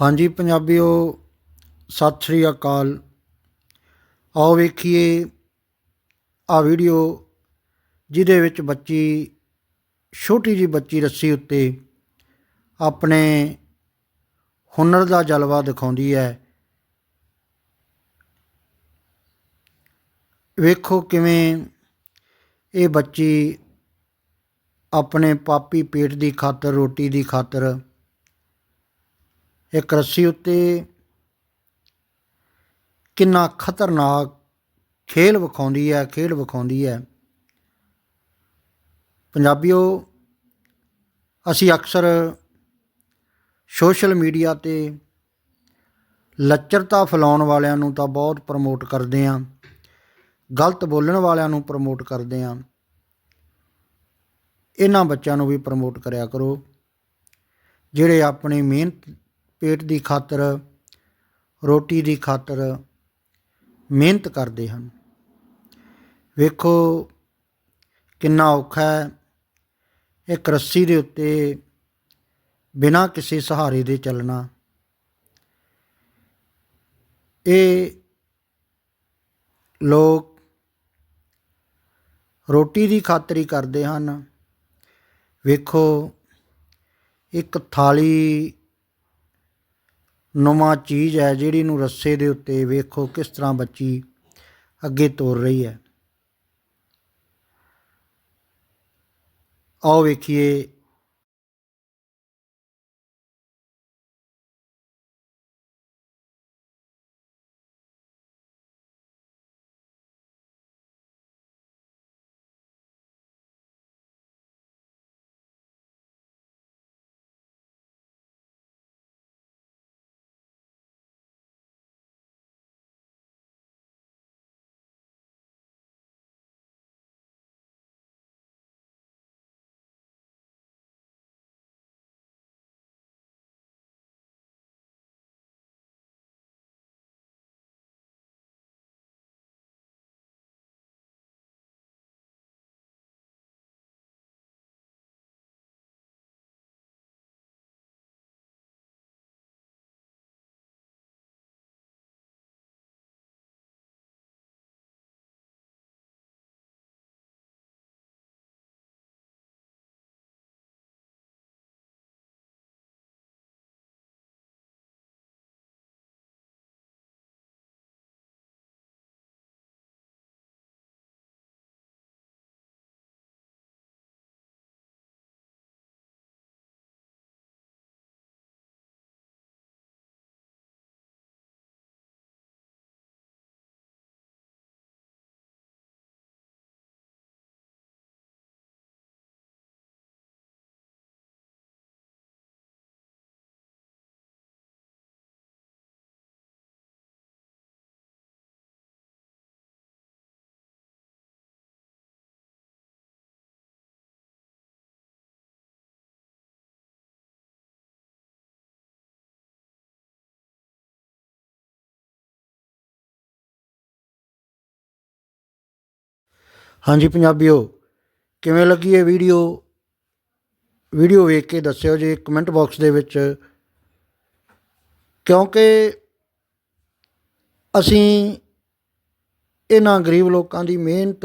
ਹਾਂਜੀ, ਪੰਜਾਬੀਓ, ਸਤਿ ਸ੍ਰੀ ਅਕਾਲ। ਆਓ ਵੇਖੀਏ ਆ ਵੀਡੀਓ, ਜਿਹਦੇ ਵਿੱਚ ਬੱਚੀ, ਛੋਟੀ ਜੀ ਬੱਚੀ ਰੱਸੀ ਉੱਤੇ ਆਪਣੇ ਹੁਨਰ ਦਾ ਜਲਵਾ ਦਿਖਾਉਂਦੀ ਹੈ। ਵੇਖੋ ਕਿਵੇਂ ਇਹ ਬੱਚੀ ਆਪਣੇ ਪਾਪੀ ਪੇਟ ਦੀ ਖਾਤਰ, ਰੋਟੀ ਦੀ ਖਾਤਰ ਇੱਕ ਰੱਸੀ ਉੱਤੇ ਕਿੰਨਾ ਖਤਰਨਾਕ ਖੇਲ ਵਿਖਾਉਂਦੀ ਹੈ ਖੇਡ ਵਿਖਾਉਂਦੀ ਹੈ। ਪੰਜਾਬੀਓ, ਅਸੀਂ ਅਕਸਰ ਸੋਸ਼ਲ ਮੀਡੀਆ ਤੇ ਲੱਚਰਤਾ ਫੈਲਾਉਣ ਵਾਲਿਆਂ ਨੂੰ ਤਾਂ ਬਹੁਤ ਪ੍ਰਮੋਟ ਕਰਦੇ ਆਂ ਗਲਤ ਬੋਲਣ ਵਾਲਿਆਂ ਨੂੰ ਪ੍ਰਮੋਟ ਕਰਦੇ ਆਂ ਇਹਨਾਂ ਬੱਚਿਆਂ ਨੂੰ ਵੀ ਪ੍ਰਮੋਟ ਕਰਿਆ ਕਰੋ, ਜਿਹੜੇ ਆਪਣੀ ਮਿਹਨਤ ਪੇਟ ਦੀ ਖਾਤਰ, ਰੋਟੀ ਦੀ ਖਾਤਰ ਮਿਹਨਤ ਕਰਦੇ ਹਨ। ਵੇਖੋ ਕਿੰਨਾ ਔਖਾ ਹੈ। ਇੱਕ ਰੱਸੀ ਦੇ ਉੱਤੇ ਬਿਨਾਂ ਕਿਸੇ ਸਹਾਰੇ ਦੇ ਚੱਲਣਾ। ਇਹ ਲੋਕ ਰੋਟੀ ਦੀ ਖਾਤਰ ਕਰਦੇ ਹਨ। ਵੇਖੋ ਇੱਕ ਥਾਲੀ ਨੁਮਾ ਚੀਜ਼ ਹੈ ਜਿਹੜੀ ਨੂੰ ਰੱਸੇ ਦੇ ਉੱਤੇ ਵੇਖੋ ਕਿਸ ਤਰ੍ਹਾਂ ਬੱਚੀ ਅੱਗੇ ਤੋਰ ਰਹੀ ਹੈ। ਆਓ ਵੇਖੀਏ ਹਾਂਜੀ ਪੰਜਾਬੀਓ, ਕਿਵੇਂ ਲੱਗੀ ਇਹ ਵੀਡੀਓ? ਵੀਡੀਓ ਵੇਖ ਕੇ ਦੱਸਿਓ ਜੀ ਕਮੈਂਟ ਬਾਕਸ ਦੇ ਵਿੱਚ। ਕਿਉਂਕਿ ਅਸੀਂ ਇਹਨਾਂ ਗਰੀਬ ਲੋਕਾਂ ਦੀ ਮਿਹਨਤ,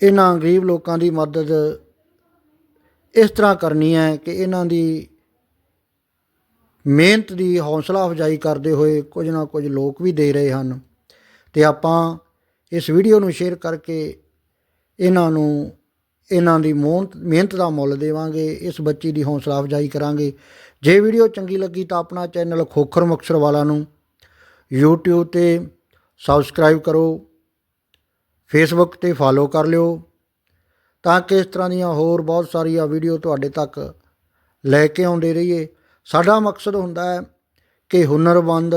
ਇਹਨਾਂ ਗਰੀਬ ਲੋਕਾਂ ਦੀ ਮਦਦ ਇਸ ਤਰ੍ਹਾਂ ਕਰਨੀ ਹੈ ਕਿ ਇਹਨਾਂ ਦੀ ਮਿਹਨਤ ਦੀ ਹੌਸਲਾ ਅਫਜ਼ਾਈ ਕਰਦੇ ਹੋਏ ਕੁਝ ਨਾ ਕੁਝ ਲੋਕ ਵੀ ਦੇ ਰਹੇ ਹਨ। ਤੇ ਆਪਾਂ ਇਸ ਵੀਡੀਓ ਨੂੰ ਸ਼ੇਅਰ ਕਰਕੇ ਇਹਨਾਂ ਨੂੰ, ਇਹਨਾਂ ਦੀ ਮੋਹਨਤ ਮਿਹਨਤ ਦਾ ਮੁੱਲ ਦੇਵਾਂਗੇ, ਇਸ ਬੱਚੀ ਦੀ ਹੌਸਲਾ ਅਫਜ਼ਾਈ ਕਰਾਂਗੇ। ਜੇ ਵੀਡੀਓ ਚੰਗੀ ਲੱਗੀ ਤਾਂ ਆਪਣਾ ਚੈਨਲ ਖੋਖਰ ਮੁਕਸਰ ਵਾਲਾ ਨੂੰ YouTube ਤੇ ਸਬਸਕ੍ਰਾਈਬ ਕਰੋ ਫੇਸਬੁੱਕ ਤੇ ਫਾਲੋ ਕਰ ਲਿਓ, ਤਾਂ ਕਿ ਇਸ ਤਰ੍ਹਾਂ ਦੀਆਂ ਹੋਰ ਬਹੁਤ ਸਾਰੀਆਂ ਵੀਡੀਓ ਤੁਹਾਡੇ ਤੱਕ ਲੈ ਕੇ ਆਉਂਦੇ ਰਹੀਏ। ਸਾਡਾ ਮਕਸਦ ਹੁੰਦਾ ਹੈ ਕਿ ਹੁਨਰਮੰਦ,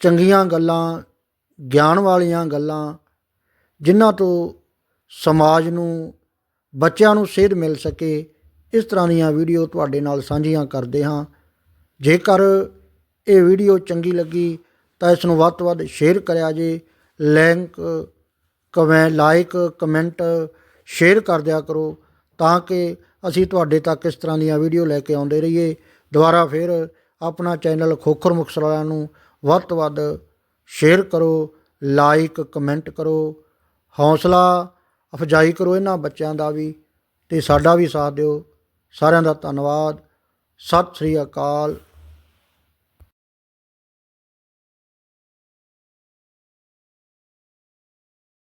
ਚੰਗੀਆਂ ਗੱਲਾਂ ਗਿਆਨ ਵਾਲੀਆਂ ਗੱਲਾਂ ਜਿਨ੍ਹਾਂ ਤੋਂ ਸਮਾਜ ਨੂੰ, ਬੱਚਿਆਂ ਨੂੰ ਸੇਧ ਮਿਲ ਸਕੇ, ਇਸ ਤਰ੍ਹਾਂ ਦੀਆਂ ਵੀਡੀਓ ਤੁਹਾਡੇ ਨਾਲ ਸਾਂਝੀਆਂ ਕਰਦੇ ਹਾਂ। ਜੇਕਰ ਇਹ ਵੀਡੀਓ ਚੰਗੀ ਲੱਗੀ ਤਾਂ ਇਸ ਨੂੰ ਵੱਧ ਤੋਂ ਵੱਧ ਸ਼ੇਅਰ ਕਰਿਆ ਜੇ। ਲਿੰਕ ਕਮੈਂ ਲਾਈਕ ਕਮੈਂਟ ਸ਼ੇਅਰ ਕਰ ਦਿਆ ਕਰੋ ਤਾਂ ਕਿ ਅਸੀਂ ਤੁਹਾਡੇ ਤੱਕ ਇਸ ਤਰ੍ਹਾਂ ਦੀਆਂ ਵੀਡੀਓ ਲੈ ਕੇ ਆਉਂਦੇ ਰਹੀਏ। ਦੁਬਾਰਾ ਫਿਰ ਆਪਣਾ ਚੈਨਲ ਖੋਖਰ ਮੁਕਤਸਰ ਵਾਲਿਆਂ ਨੂੰ ਵੱਧ ਤੋਂ ਵੱਧ ਸ਼ੇਅਰ ਕਰੋ ਲਾਈਕ ਕਮੈਂਟ ਕਰੋ, ਹੌਸਲਾ, ਅਫਜਾਈ ਕਰੋ ਇਹਨਾਂ ਬੱਚਿਆਂ ਦਾ ਵੀ ਤੇ ਸਾਡਾ ਵੀ ਸਾਥ ਦਿਓ। ਸਾਰਿਆਂ ਦਾ ਧੰਨਵਾਦ। ਸਤਿ ਸ੍ਰੀ ਅਕਾਲ।